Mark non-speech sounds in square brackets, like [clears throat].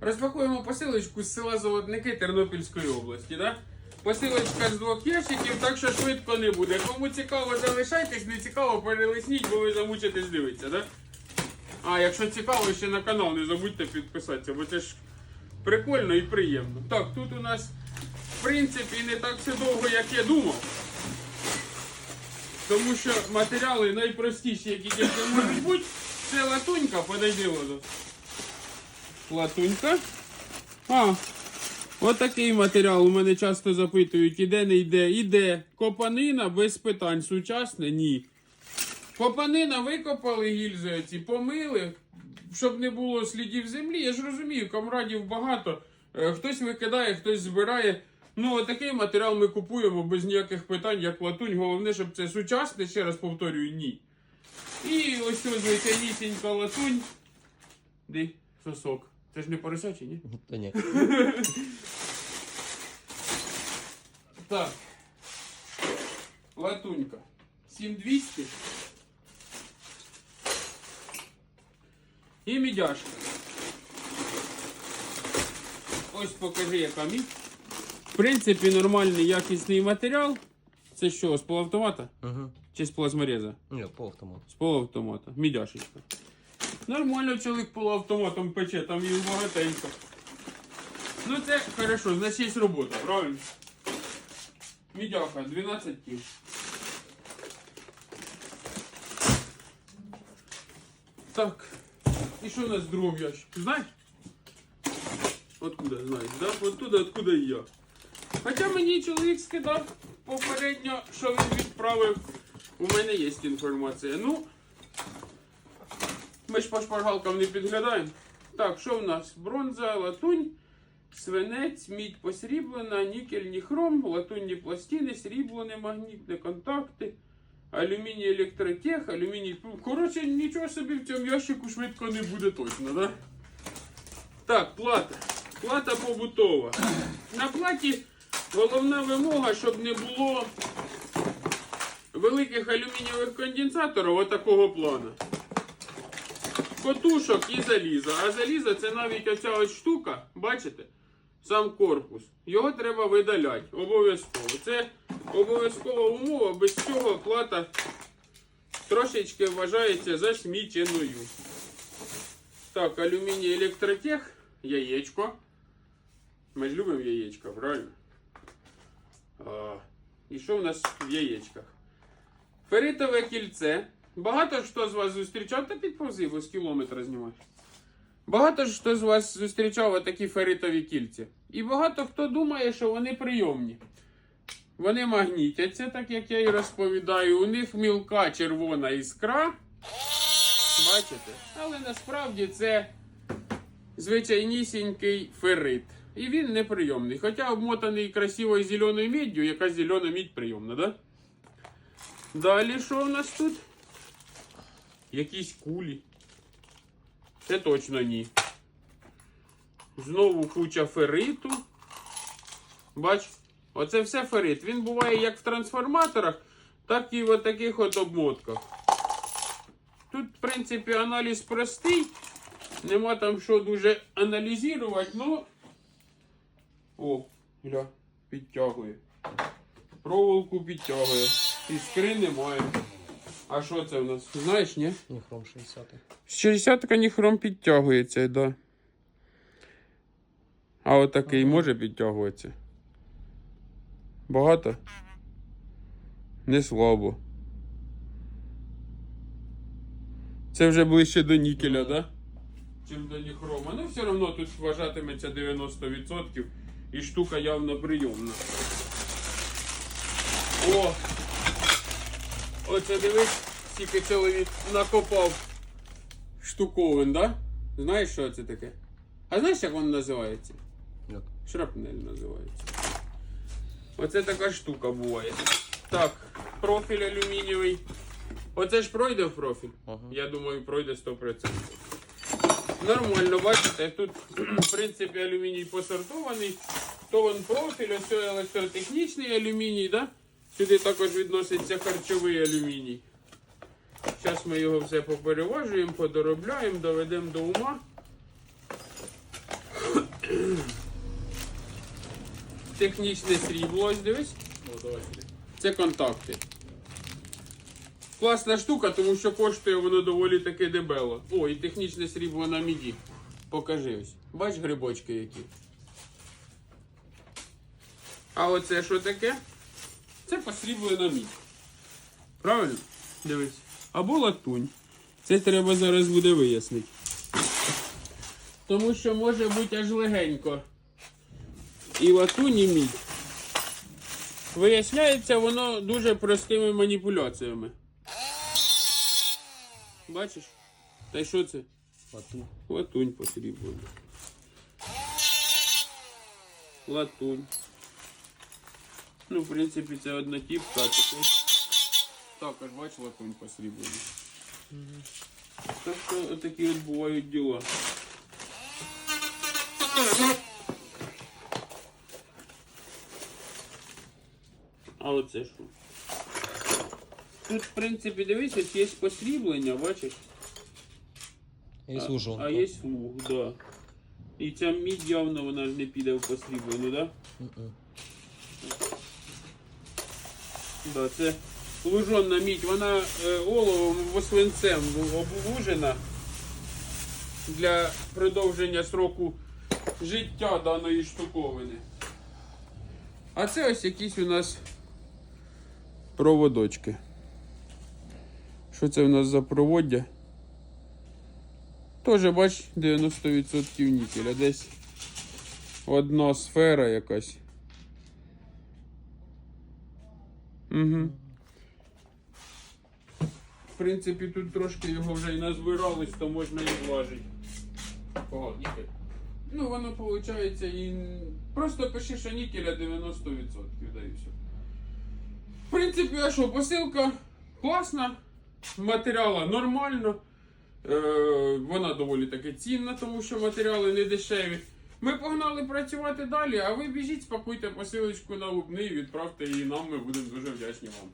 Розпакуємо посилочку з села Золотники Тернопільської області. Да? Посилочка з двох ящиків, так що швидко не буде. Кому цікаво, залишайтесь, не цікаво, перелисніть, бо ви замучитесь дивитися, да? А, якщо цікаво, ще на канал не забудьте підписатися, бо це ж прикольно і приємно. Так, тут у нас, в принципі, не так все довго, як я думав. Тому що матеріали найпростіші, які тільки можуть бути, це латунька, подойди. Латунька. А, отакий матеріал у мене часто запитують, іде, не йде, іде. Копанина без питань. Сучасне? Ні. Копанина викопали гільзи ці, помили, щоб не було слідів землі. Я ж розумію, камрадів багато. Е, Хтось викидає, хтось збирає. Ну, отакий матеріал ми купуємо без ніяких питань, як латунь. Головне, щоб це сучасне, ще раз повторюю, ні. І ось ось звичайнісінька латунь. Де сосок. Це ж не поросячий, ні? Та [laughs] ні. Так. Латунька. 7200. І мідяшка. Ось покажи, яка мідь. В принципі, нормальний якісний матеріал. Це що, з полуавтомата? Угу. Чи з плазмореза? Ні, полуавтомат. З полуавтомата. Мідяшечка. Нормально чоловік полуавтоматом пече, там їх багатенько. Ну це хорошо, значить є робота, правильно? Мідяха, 12 кіл. Так. І що у нас в другому ящику? Знаєш? Откуда знаєш, да? Оттуда, откуда і я. Хоча мені чоловік скидав попередньо, що він відправив. У мене є інформація. Ну, ми ж по шпаргалкам не підглядаємо. Так, що в нас? Бронза, латунь, свинець, мідь посріблена, нікель, ніхром, латунні пластини, сріблене, магнітне контакти, алюміній електротех, алюміній. Коротше, нічого собі в цьому ящику швидко не буде точно, да? Так, плата. Плата побутова. На платі головна вимога, щоб не було великих алюмінієвих конденсаторів отакого плану. Котушок і заліза. А заліза це навіть оця ось штука, бачите? Сам корпус. Його треба видаляти. Обов'язково. Це обов'язкова умова, без цього плата трошечки вважається засміченою. Так, алюміній електротех, яєчко. Ми ж любимо яєчка, правильно? А, і що в нас в яєчках? Феритове кільце. Багато хто з вас зустрічав, та підповзи, бо з кілометра знімаєш. Багато хто з вас зустрічав такі феритові кільця. І багато хто думає, що вони прийомні. Вони магнітяться, так як я і розповідаю. У них мілка червона іскра. Бачите? Але насправді це звичайнісінький ферит. І він неприйомний. Хоча обмотаний красивою зеленою міддю, яка зелена мідь прийомна, да? Далі що у нас тут? Якісь кулі. Це точно ні. Знову куча фериту. Бач, оце все ферит. Він буває як в трансформаторах, так і в таких от обмотках. Тут, в принципі, аналіз простий. Нема там що дуже аналізувати, ну. О, гля, підтягує. Проволоку підтягує. Іскри немає. А що це в нас? Знаєш, ні? Ніхром 60. З 60 ніхром підтягується, да. А отакий може підтягуватися. Багато? Не слабо. Це вже ближче до нікеля, да? Чим до ніхрома. Ну, все одно тут вважатиметься 90% і штука явно прийомна. О! Оце дивись, скільки чоловік накопав штуковин, да? Знаєш, що це таке? А знаєш, як воно називається? Як? Шрапнель називається. Оце така штука буває. Так, профіль алюмінієвий. Оце ж пройде в профіль? Ага. Я думаю, пройде 100%. Нормально, бачите, тут, [clears throat] в принципі, алюміній посортований. То він профіль, ось електротехнічний алюміній, да? Сюди також відноситься харчовий алюміній. Зараз ми його все попереважуємо, подоробляємо, доведемо до ума. технічне срібло, ось дивись. Це контакти. Класна штука, тому що коштує воно доволі таки дебело. О, і технічне срібло на міді. Покажи ось. Бач грибочки які. А оце що таке? Це посріблена мідь. Правильно? Дивись. Або латунь. Це треба зараз буде вияснити. Тому що може бути аж легенько. І латунь, і мідь. Виясняється воно дуже простими маніпуляціями. Бачиш? Та й що це? Латунь. Латунь посріблена. Латунь. Ну, в принципі, це однотіпка, а також. Також бач латунь посріблена. Так що такі от бувають діла. А оце що? Тут, в принципі, дивись, ось є посріблення, бачиш? Є А- лужонка. А є луг, да. І ця мідь явно вона ж не піде в посріблену, да? Мгм. Да, це лужонна мідь, вона е, оловом або свинцем обвужена для продовження сроку життя даної штуковини. А це ось якісь у нас проводочки. Що це у нас за проводдя? Тоже, бач, 90% нікеля. Десь одна сфера якась. Угу. В принципі, тут трошки його вже і назбирались, то можна і зважити. О, нікель. Ну, воно виходить і. Просто пиши, що нікеля 90%, да все. В принципі, а що, посилка класна, матеріала нормально. Е, вона доволі таки цінна, тому що матеріали не дешеві. Ми погнали працювати далі, а ви біжіть, спакуйте посилочку на лубни і відправте її нам, ми будемо дуже вдячні вам.